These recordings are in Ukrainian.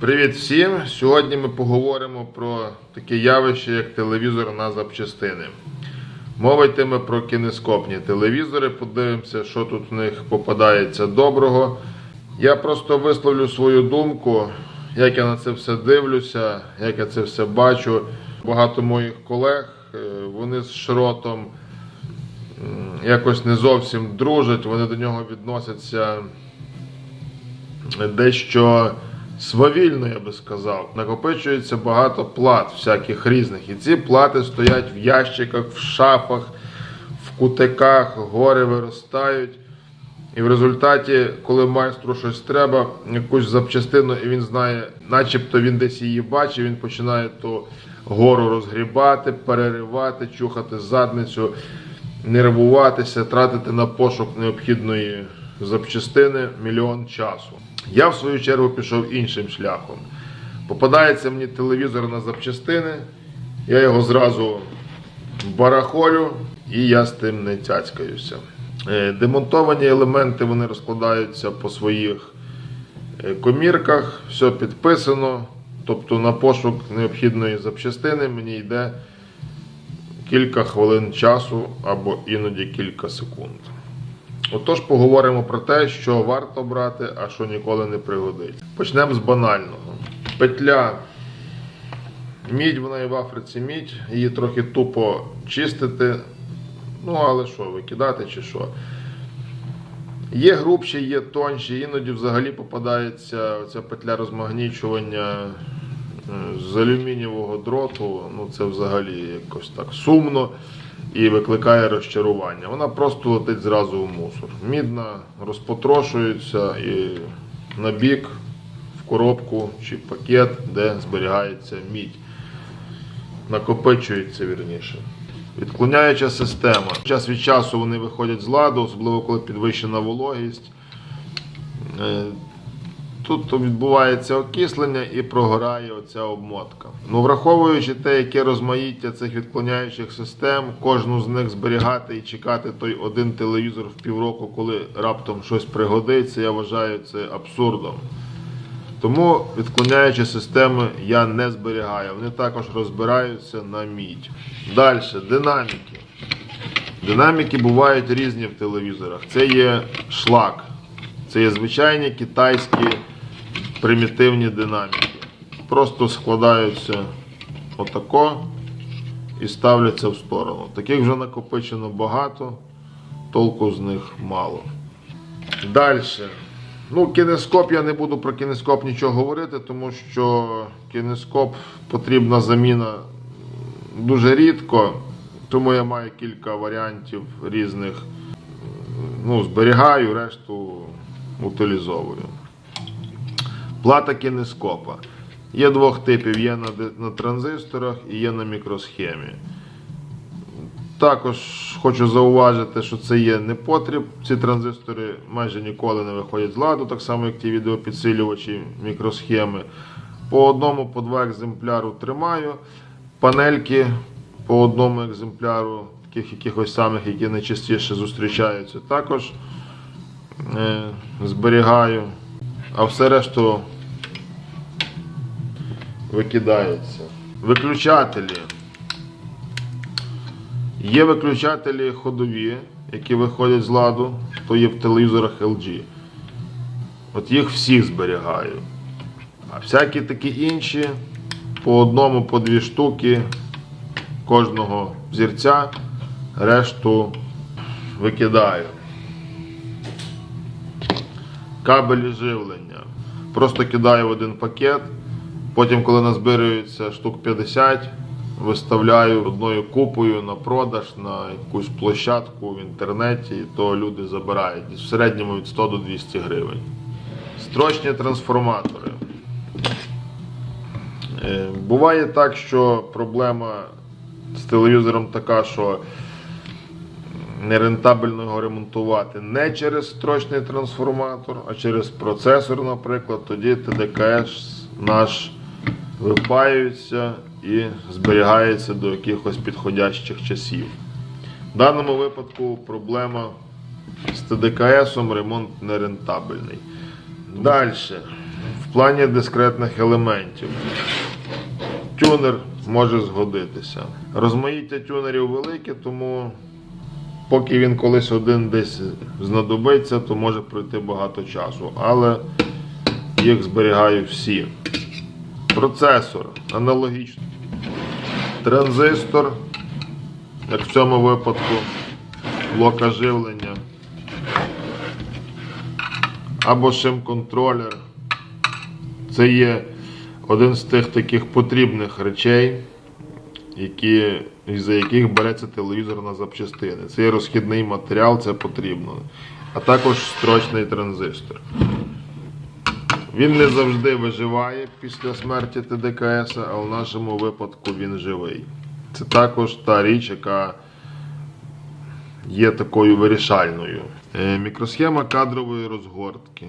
Привіт всім! Сьогодні ми поговоримо про таке явище, як телевізор на запчастини. Мова йтиме про кінескопні телевізори. Подивимося, що тут в них попадається доброго. Я просто висловлю свою думку, як я на це все дивлюся, як я це все бачу. Багато моїх колег е, вони з шротом якось не зовсім дружать, вони до нього відносяться дещо свавільно, я би сказав. Накопичується багато плат всяких різних. І ці плати стоять в ящиках, в шафах, в кутиках, гори виростають. І в результаті, коли майстру щось треба, якусь запчастину, і він знає, начебто він десь її бачив, він починає ту гору розгрібати, переривати, чухати задницю, нервуватися, тратити на пошук необхідної запчастини мільйон часу. Я в свою чергу пішов іншим шляхом. Попадається мені телевізор на запчастини, я його зразу барахолю і я з тим не цяцькаюся. Е, Демонтовані елементи вони розкладаються по своїх е, комірках, все підписано. Тобто на пошук необхідної запчастини мені йде кілька хвилин часу або іноді кілька секунд. Отож, поговоримо про те, що варто брати, а що ніколи не пригодиться. Почнемо з банального. Петля мідь, вона і в Африці мідь, її трохи тупо чистити. Ну, але що, викидати чи що. Є грубші, є тонші, іноді взагалі попадається ця петля розмагнічування е, з алюмінієвого дроту. Ну, це взагалі якось так сумно і викликає розчарування. Вона просто летить зразу в мусор. Мідна розпотрошується і на бік в коробку чи пакет, де зберігається мідь. Накопичується вірніше. Відклоняюча система. Час від часу вони виходять з ладу, особливо коли підвищена вологість. Тут відбувається окислення і прогорає оця обмотка. Ну, враховуючи те, яке розмаїття цих відклоняючих систем, кожну з них зберігати і чекати той один телевізор в півроку, коли раптом щось пригодиться, я вважаю це абсурдом. Тому відклоняючі системи я не зберігаю. Вони також розбираються на мідь. Далі, динаміки. Динаміки бувають різні в телевізорах. Це є шлак. Це є звичайні китайські примітивні динаміки. Просто складаються отако і ставляться в сторону. Таких вже накопичено багато, толку з них мало. Далі. Ну, кінескоп я не буду про кінескоп нічого говорити, тому що кінескоп потрібна заміна дуже рідко, тому я маю кілька варіантів різних. Ну, зберігаю, решту утилізовую. Плата кінескопа. Є двох типів: є на, на транзисторах і є на мікросхемі. Також хочу зауважити, що це є непотріб. Ці транзистори майже ніколи не виходять з ладу, так само як ті відеопідсилювачі мікросхеми. По одному, по два екземпляру тримаю. Панельки по одному екземпляру, таких якихось самих, які найчастіше зустрічаються, також е, зберігаю. А все решту викидається. Виключателі. Є виключателі ходові, які виходять з ладу, то є в телевізорах LG. От їх всіх зберігаю. А всякі такі інші по одному, по дві штуки кожного зірця, решту викидаю. Кабелі живлення. Просто кидаю в один пакет. Потім, коли назбирюється штук 50, виставляю одною купою на продаж на якусь площадку в інтернеті, і то люди забирають в середньому від 100 до 200 гривень. Строчні трансформатори. Е, Буває так, що проблема з телевізором така, що нерентабельно його ремонтувати не через строчний трансформатор, а через процесор, наприклад, тоді ТДКС наш випаюється і зберігається до якихось підходящих часів. В даному випадку проблема з ТДКСом ремонт нерентабельний. Далі. В плані дискретних елементів. Тюнер може згодитися. Розмаїття тюнерів велике, тому поки він колись один десь знадобиться, то може пройти багато часу. Але їх зберігаю всі. Процесор аналогічно. Транзистор, як в цьому випадку, блока живлення. Або шим-контролер. Це є один з тих таких потрібних речей, які, із-за яких береться телевізор на запчастини. Є розхідний матеріал, це потрібно. А також строчний транзистор. Він не завжди виживає після смерті ТДКС, а в нашому випадку він живий. Це також та річ, яка є такою вирішальною. Е, Мікросхема кадрової розгортки.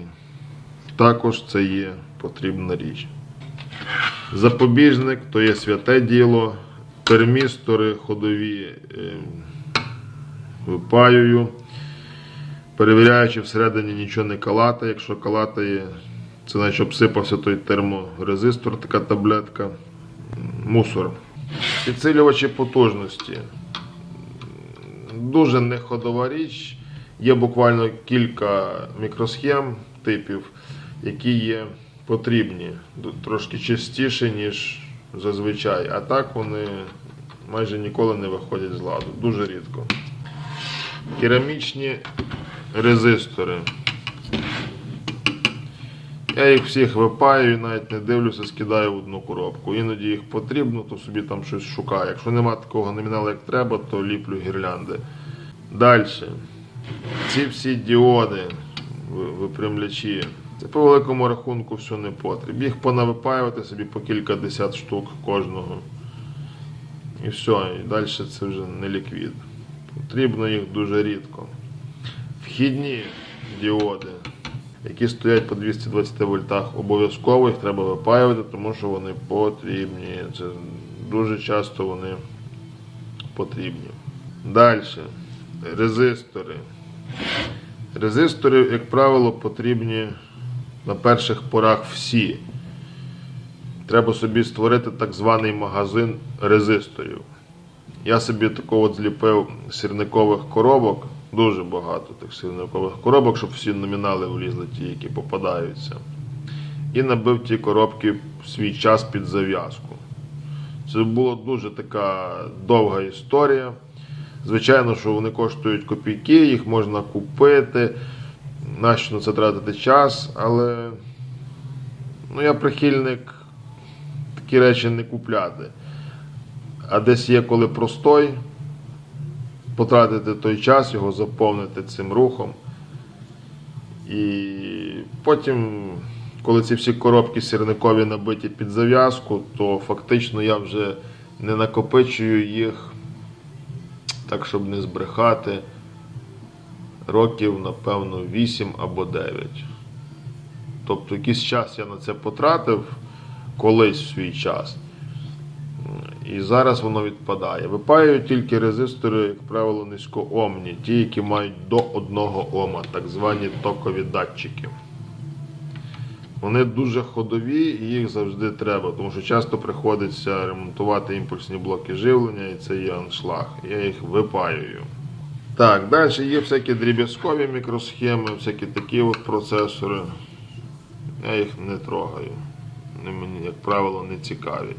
Також це є потрібна річ. Запобіжник то є святе діло. Термістори ходові е, випаюю. Перевіряючи всередині нічого не калатає. Якщо калатає, це наче обсипався той терморезистор, така таблетка. Мусор. Підсилювачі потужності. Дуже неходова річ. Є буквально кілька мікросхем типів, які є потрібні. Трошки частіше, ніж зазвичай. А так вони майже ніколи не виходять з ладу. Дуже рідко. Керамічні резистори. Я їх всіх випаю і навіть не дивлюся, скидаю в одну коробку. Іноді їх потрібно, то собі там щось шукаю. Якщо нема такого номіналу, як треба, то ліплю гірлянди. Далі. Ці всі діоди, випрямлячі. Це по великому рахунку все не потріб. Їх понавипаювати собі по кілька десят штук кожного. І все, і далі це вже не ліквід. Потрібно їх дуже рідко. Вхідні діоди, які стоять по 220 вольтах, обов'язково їх треба випаювати, тому що вони потрібні. Це дуже часто вони потрібні. Далі. Резистори. Резистори, як правило, потрібні на перших порах всі. Треба собі створити так званий магазин резисторів. Я собі такого зліпив сірникових коробок, дуже багато тих сірникових коробок, щоб всі номінали влізли, ті, які попадаються. І набив ті коробки в свій час під зав'язку. Це була дуже така довга історія. Звичайно, що вони коштують копійки, їх можна купити. Нащо на це тратити час, але ну, я прихильник такі речі не купляти. А десь є коли простой, потратити той час, його заповнити цим рухом. І потім, коли ці всі коробки сірникові набиті під зав'язку, то фактично я вже не накопичую їх, так щоб не збрехати, років, напевно, 8 або 9. Тобто якийсь час я на це потратив колись в свій час. І зараз воно відпадає. Випаюють тільки резистори, як правило, низькоомні, ті, які мають до 1 Ома, так звані токові датчики. Вони дуже ходові і їх завжди треба, тому що часто приходиться ремонтувати імпульсні блоки живлення, і це є аншлаг. Я їх випаюю. Так, далі є всякі дріб'язкові мікросхеми, всякі такі от процесори. Я їх не трогаю. Мені, як правило, не цікаві.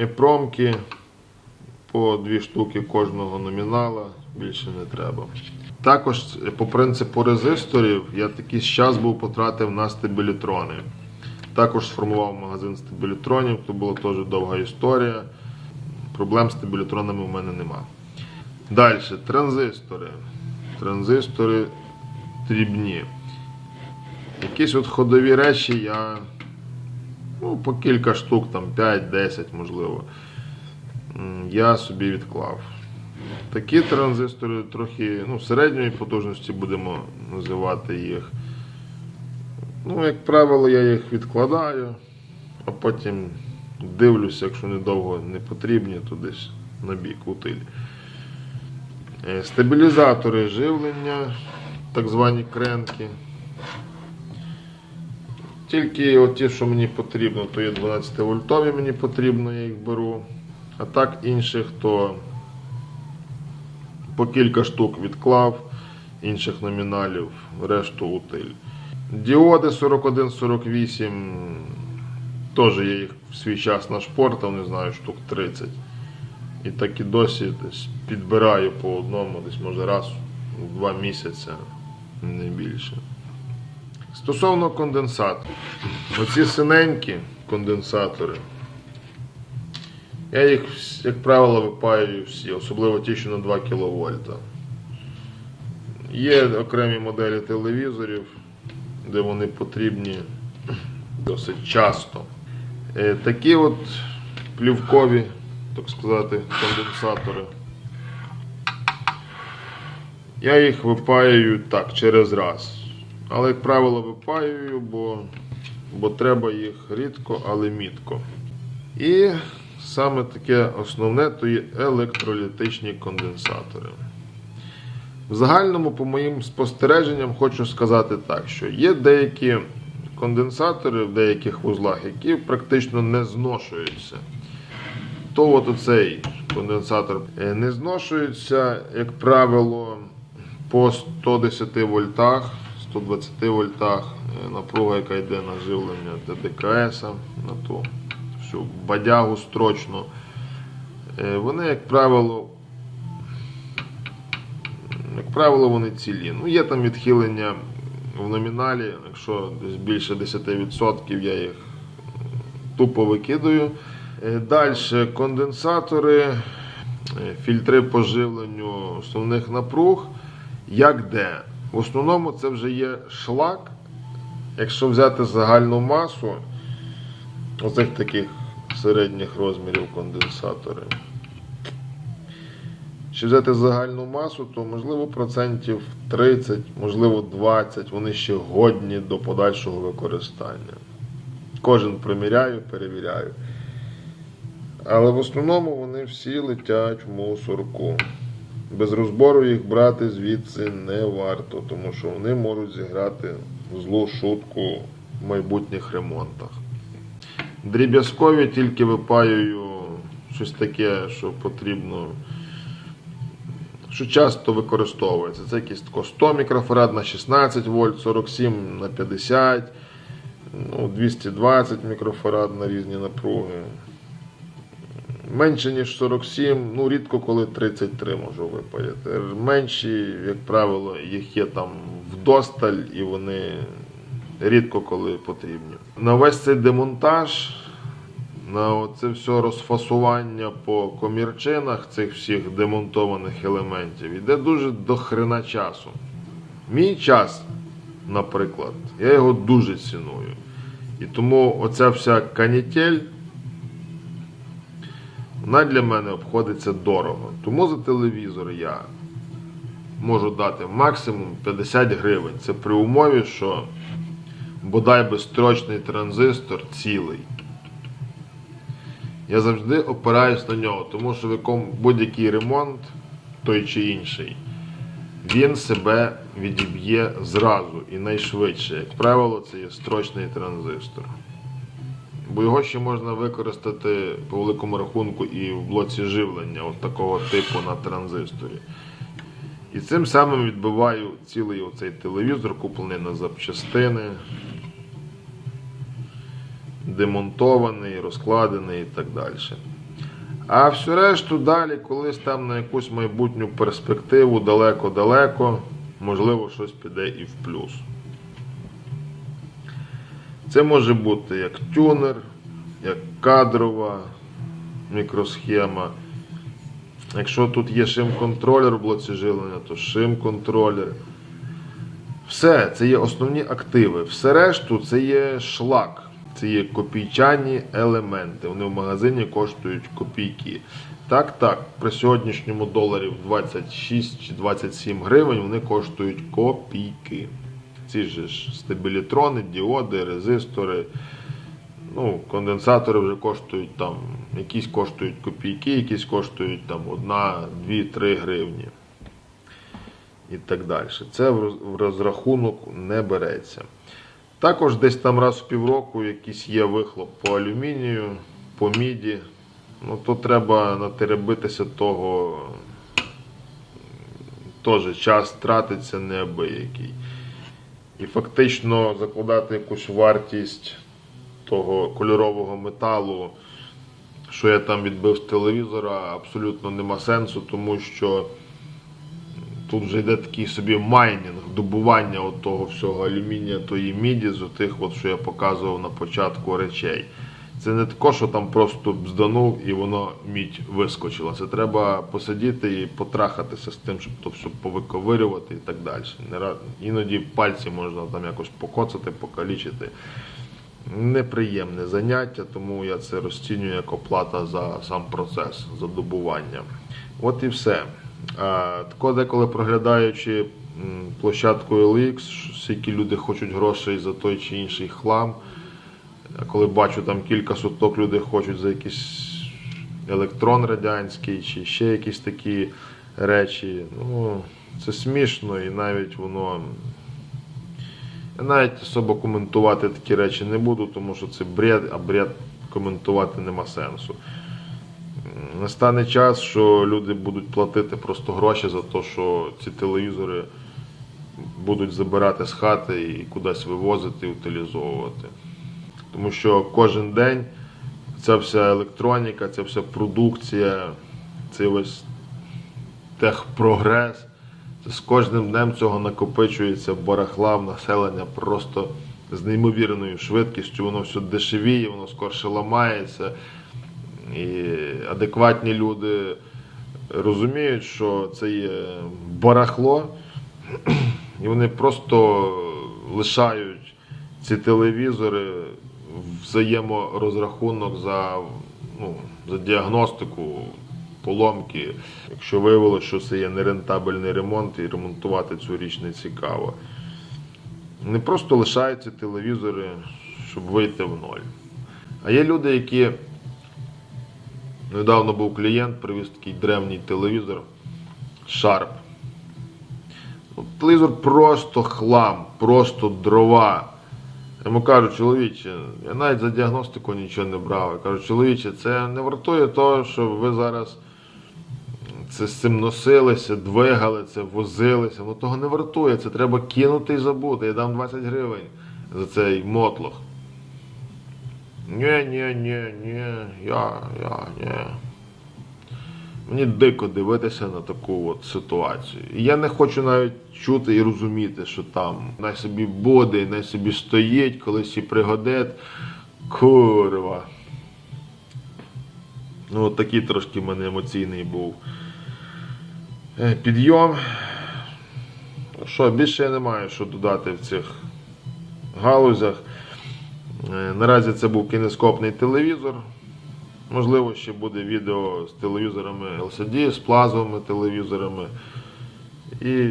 І промки по дві штуки кожного номінала, більше не треба. Також по принципу резисторів я такий час був потратив на стабілітрони. Також сформував магазин стабілітронів, то була теж довга історія. Проблем з стабілітронами в мене нема. Далі, транзистори. Транзистори дрібні. Якісь от ходові речі я ну, по кілька штук, там 5-10 можливо, я собі відклав. Такі транзистори трохи ну, середньої потужності будемо називати їх. Ну, як правило, я їх відкладаю, а потім дивлюся, якщо недовго не потрібні, то десь на бік утиль. Е, Стабілізатори живлення, так звані кренки. Тільки ті, що мені потрібно, то є 12 вольтові мені потрібно, я їх беру. А так інших, то по кілька штук відклав, інших номіналів, решту утиль. Діоди 41-48, теж я їх в свій час нашпортав, не знаю, штук 30. І так і досі десь підбираю по одному, десь може раз в два місяці, не більше. Стосовно конденсаторів. Оці синенькі конденсатори. Я їх, як правило, випаюю всі, особливо ті, що на 2 кВт. Є окремі моделі телевізорів, де вони потрібні досить часто. Е, Такі от плівкові, так сказати, конденсатори. Я їх випаюю так, через раз. Але, як правило, випаюю, бо, бо треба їх рідко, але мітко. І саме таке основне то є електролітичні конденсатори. В загальному, по моїм спостереженням, хочу сказати так, що є деякі конденсатори в деяких вузлах, які практично не зношуються. То от оцей конденсатор е, не зношується, як правило, по 110 вольтах, 120 вольтах е, напруга, яка йде на живлення ДДКС, на ту всю бадягу строчну. Е, Вони, як правило, як правило, вони цілі. Ну, є там відхилення в номіналі, якщо десь більше 10% я їх тупо викидаю. Далі конденсатори, е, фільтри по живленню основних напруг. Як де? В основному це вже є шлак. Якщо взяти загальну масу оцих таких середніх розмірів конденсатори. Якщо взяти загальну масу, то можливо процентів 30, можливо 20, вони ще годні до подальшого використання. Кожен приміряю, перевіряю. Але в основному вони всі летять в мусорку. Без розбору їх брати звідси не варто, тому що вони можуть зіграти злу шутку в майбутніх ремонтах. Дріб'язкові тільки випаюю щось таке, що потрібно, що часто використовується. Це якийсь тако 100 мікрофарад на 16 вольт, 47 на 50, ну, 220 мікрофарад на різні напруги. Менше, ніж 47, ну рідко коли 33 можу випаяти. Менші, як правило, їх є там вдосталь і вони рідко коли потрібні. На весь цей демонтаж, на це все розфасування по комірчинах цих всіх демонтованих елементів йде дуже до хрена часу. Мій час, наприклад, я його дуже ціную. І тому оця вся канітель вона для мене обходиться дорого. Тому за телевізор я можу дати максимум 50 гривень. Це при умові, що бодай безстрочний транзистор цілий. Я завжди опираюсь на нього, тому що будь-який ремонт, той чи інший, він себе відіб'є зразу і найшвидше. Як правило, це є строчний транзистор. Бо його ще можна використати по великому рахунку і в блоці живлення от такого типу на транзисторі. І цим самим відбиваю цілий оцей телевізор, куплений на запчастини, демонтований, розкладений і так далі. А всю решту далі, колись там на якусь майбутню перспективу далеко-далеко, можливо, щось піде і в плюс. Це може бути як тюнер, як кадрова мікросхема. Якщо тут є шим-контролер в то шим-контролер. Все, це є основні активи. Все решту це є шлак. Це є копійчані елементи. Вони в магазині коштують копійки. Так, так, при сьогоднішньому доларі в 26 чи 27 гривень вони коштують копійки. Ці ж стабілітрони, діоди, резистори. Ну, конденсатори вже коштують там, якісь коштують копійки, якісь коштують там 1, 2, 3 гривні. І так далі. Це в розрахунок не береться. Також десь там раз в півроку якийсь є вихлоп по алюмінію, по міді. Ну то треба натеребитися того. Теж час тратиться неабиякий. І фактично закладати якусь вартість того кольорового металу, що я там відбив з телевізора, абсолютно нема сенсу, тому що тут вже йде такий собі майнінг, добування от того всього алюмінія, тої міді, з отих, от, що я показував на початку речей. Це не тако, що там просто бзданув і воно мідь вискочила. Це треба посидіти і потрахатися з тим, щоб то все повиковирювати і так далі. Іноді пальці можна там якось покоцати, покалічити. Неприємне заняття, тому я це розцінюю як оплата за сам процес, за добування. От і все. Тако деколи проглядаючи площадку LX, скільки люди хочуть грошей за той чи інший хлам. А коли бачу там кілька соток людей хочуть за якийсь електрон радянський чи ще якісь такі речі, ну це смішно і навіть воно. Я навіть особо коментувати такі речі не буду, тому що це бред, а бред коментувати нема сенсу. Настане час, що люди будуть платити просто гроші за те, що ці телевізори будуть забирати з хати і кудись вивозити утилізовувати. Тому що кожен день ця вся електроніка, ця вся продукція, цей весь техпрогрес, це з кожним днем цього накопичується барахла в населення просто з неймовірною швидкістю, воно все дешевіє, воно скорше ламається. І адекватні люди розуміють, що це є барахло, і вони просто лишають ці телевізори взаєморозрахунок за, ну, за діагностику поломки. Якщо виявилося, що це є нерентабельний ремонт і ремонтувати цю річ не цікаво. Не просто лишають ці телевізори, щоб вийти в ноль. А є люди, які недавно був клієнт, привіз такий древній телевізор Sharp. Телевізор просто хлам, просто дрова. Я Йому кажу, чоловіче, я навіть за діагностику нічого не брав. Я кажу, чоловіче, це не вартує того, що ви зараз це з цим носилися, двигали це, возилися. Ну того не вартує. Це треба кинути і забути. Я дам 20 гривень за цей мотлох. Ні, ні, ні, ні, я, я, ні. Мені дико дивитися на таку от ситуацію. І я не хочу навіть чути і розуміти, що там най собі буде, най собі стоїть, колись і пригодить. Курва. Ну, от такий трошки в мене емоційний був е, підйом. Що, більше я не маю що додати в цих галузях. Е, Наразі це був кінескопний телевізор. Можливо, ще буде відео з телевізорами LCD, з плазовими телевізорами. І,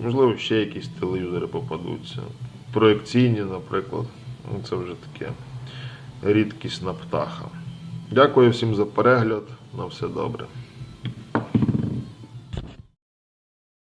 можливо, ще якісь телевізори попадуться. Проекційні, наприклад. Ну, Це вже таке рідкісна птаха. Дякую всім за перегляд. На все добре.